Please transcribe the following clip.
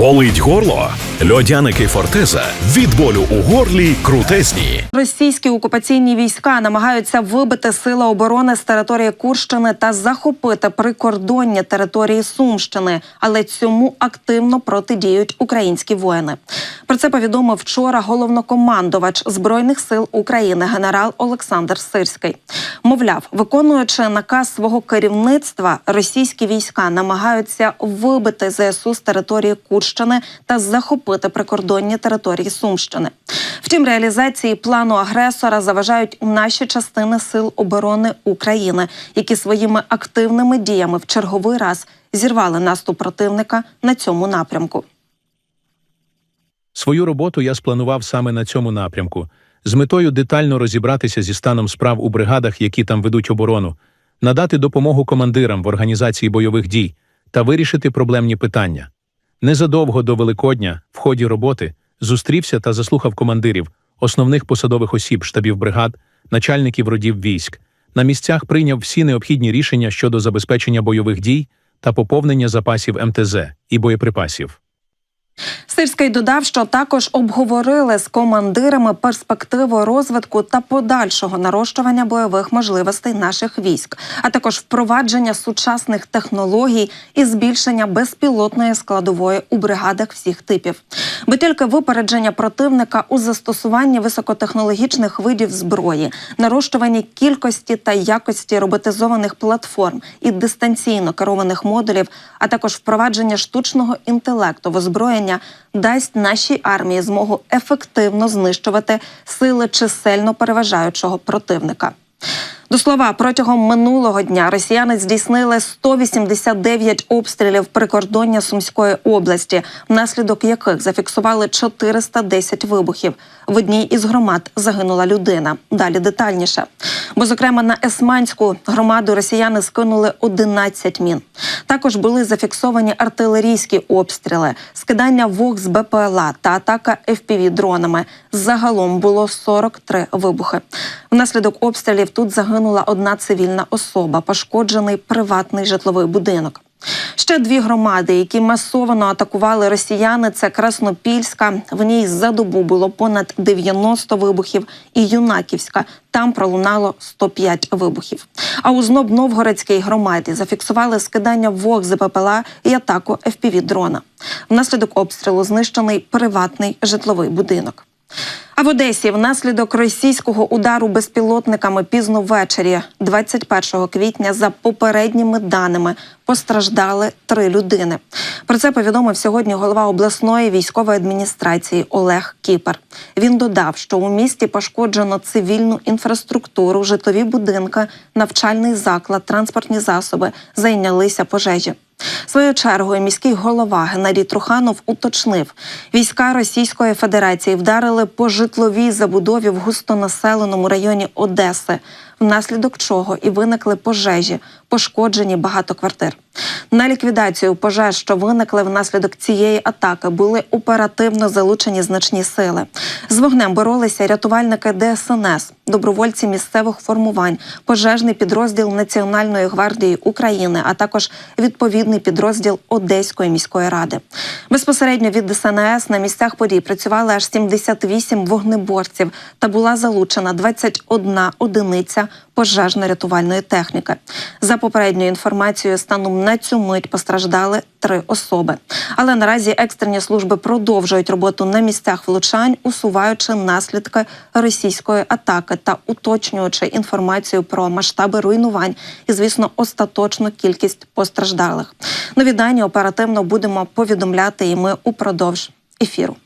Болить горло? Льодяники Фортеза від болю у горлі крутезні. Російські окупаційні війська намагаються вибити сили оборони з території Курщини та захопити прикордонні території Сумщини, але цьому активно протидіють українські воїни. Про це повідомив вчора головнокомандувач збройних сил України генерал Олександр Сирський. Мовляв, виконуючи наказ свого керівництва, російські війська намагаються вибити ЗСУ з території Курщини та захопити прикордонні території Сумщини. Втім, реалізації плану агресора заважають наші частини сил оборони України, які своїми активними діями в черговий раз зірвали наступ противника на цьому напрямку. Свою роботу я спланував саме на цьому напрямку, з метою детально розібратися зі станом справ у бригадах, які там ведуть оборону, надати допомогу командирам в організації бойових дій та вирішити проблемні питання. Незадовго до Великодня, в ході роботи, зустрівся та заслухав командирів, основних посадових осіб штабів бригад, начальників родів військ. На місцях прийняв всі необхідні рішення щодо забезпечення бойових дій та поповнення запасів МТЗ і боєприпасів. Сирський додав, що також обговорили з командирами перспективу розвитку та подальшого нарощування бойових можливостей наших військ, а також впровадження сучасних технологій і збільшення безпілотної складової у бригадах всіх типів. Бо тільки випередження противника у застосуванні високотехнологічних видів зброї, нарощуванні кількості та якості роботизованих платформ і дистанційно керованих модулів, а також впровадження штучного інтелекту в озброєння дасть нашій армії змогу ефективно знищувати сили чисельно переважаючого противника. До слова, протягом минулого дня росіяни здійснили 189 обстрілів прикордоння Сумської області, внаслідок яких зафіксували 410 вибухів. В одній із громад загинула людина. Далі детальніше. Бо, зокрема, на Есманську громаду росіяни скинули 11 мін. Також були зафіксовані артилерійські обстріли, скидання вог з БПЛА та атака fpv дронами. Загалом було 43 вибухи. Внаслідок обстрілів тут загинула одна цивільна особа, пошкоджений приватний житловий будинок. Ще дві громади, які масово атакували росіяни, це Краснопільська. В ній за добу було понад 90 вибухів, і Юнаківська. Там пролунало 105 вибухів. А у зноб Новгородській громаді зафіксували скидання вог з ППЛА і атаку fpv дрона. Внаслідок обстрілу знищений приватний житловий будинок. А в Одесі внаслідок російського удару безпілотниками пізно ввечері, 21 квітня, за попередніми даними постраждали три людини. Про це повідомив сьогодні голова обласної військової адміністрації Олег Кіпер. Він додав, що у місті пошкоджено цивільну інфраструктуру, житлові будинки, навчальний заклад, транспортні засоби зайнялися пожежі. Своєю чергою міський голова Геннадій Труханов уточнив, війська Російської Федерації вдарили по житловій забудові в густонаселеному районі Одеси, внаслідок чого і виникли пожежі, пошкоджені багато квартир. На ліквідацію пожеж, що виникли внаслідок цієї атаки, були оперативно залучені значні сили. З вогнем боролися рятувальники ДСНС, добровольці місцевих формувань, пожежний підрозділ Національної гвардії України, а також відповідний підрозділ Одеської міської ради. Безпосередньо від ДСНС на місцях подій працювали аж 78 вогнеборців та була залучена 21 одиниця пожежно-рятувальної техніки. За попередньою інформацією, станом на цю мить постраждали три особи. Але наразі екстрені служби продовжують роботу на місцях влучань, усуваючи наслідки російської атаки та уточнюючи інформацію про масштаби руйнувань і, звісно, остаточну кількість постраждалих. Нові дані оперативно будемо повідомляти і ми упродовж ефіру.